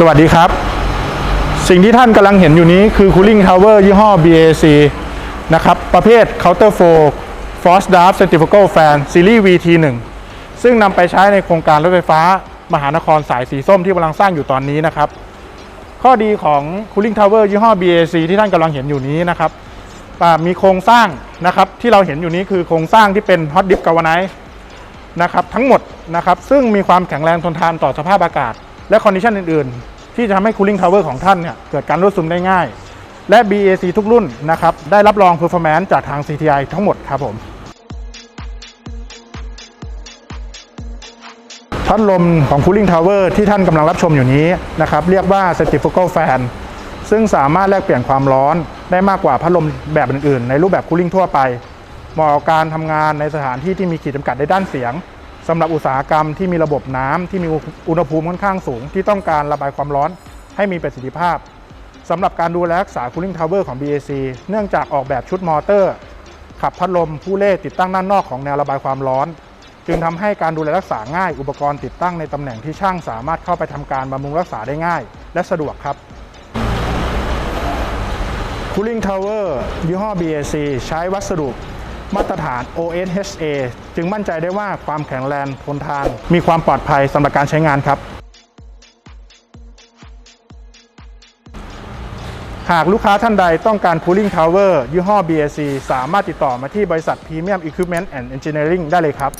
สวัสดีครับ สิ่งที่ท่านกำลังเห็นอยู่นี้คือ Cooling Tower ยี่ห้อ BAC นะครับ ประเภท Counter Flow Force Draft Centrifugal Fan Series VT1 ซึ่งนำไปใช้ในโครงการรถไฟฟ้ามหานครสายสีส้มที่กำลังสร้างอยู่ตอนนี้นะครับ ข้อดีของ Cooling Tower ยี่ห้อ BAC ที่ท่านกำลังเห็นอยู่นี้นะครับมีโครงสร้างนะครับที่เราเห็นอยู่นี้คือโครงสร้างที่เป็น Hot Dip Galvanized นะครับทั้งหมดนะครับซึ่งมีความแข็งแรงทนทานต่อสภาพอากาศ และคอนดิชันอื่น ๆ ที่จะทำให้ Cooling Tower ของท่านเนี่ยเกิดการรั่วซึมได้ง่าย และ BAC ทุกรุ่นนะครับได้รับรอง Performance จากทาง CTI ทั้งหมดครับผมพัดลมของ Cooling Tower ที่ท่านกำลังรับชมอยู่นี้นะครับเรียกว่า Centrifugal Fan ซึ่งสามารถแลกเปลี่ยนความร้อนได้มากกว่าพัดลมแบบอื่น ๆ ในรูปแบบ Cooling ทั่วไป เหมาะกับการทำงานในสถานที่ที่มีขีดจำกัดในด้านเสียง สำหรับอุตสาหกรรมที่มีระบบน้ำที่มีอุณหภูมิค่อนข้างสูง ที่ต้องการระบายความร้อนให้มีประสิทธิภาพสำหรับการดูแลรักษา Cooling Tower ของ BAC เนื่องจากออกแบบชุดมอเตอร์ ขับพัดลมผู้เล่ติดตั้งด้านนอกของแนวระบายความร้อน จึงทำให้การดูแลรักษาง่าย อุปกรณ์ติดตั้งในตำแหน่งที่ช่างสามารถเข้าไปทำการบำรุงรักษาได้ง่าย และสะดวกครับ Cooling Tower ยี่ห้อ BAC ใช้วัสดุ มาตรฐาน OSHA จึงมั่นใจได้ว่าความแข็งแรงทนทาน มีความปลอดภัยสำหรับการใช้งานครับ หากลูกค้าท่านใดต้องการ Cooling Tower ยี่ห้อ BAC สามารถติดต่อมาที่บริษัท Premium Equipment and Engineering ได้เลยครับ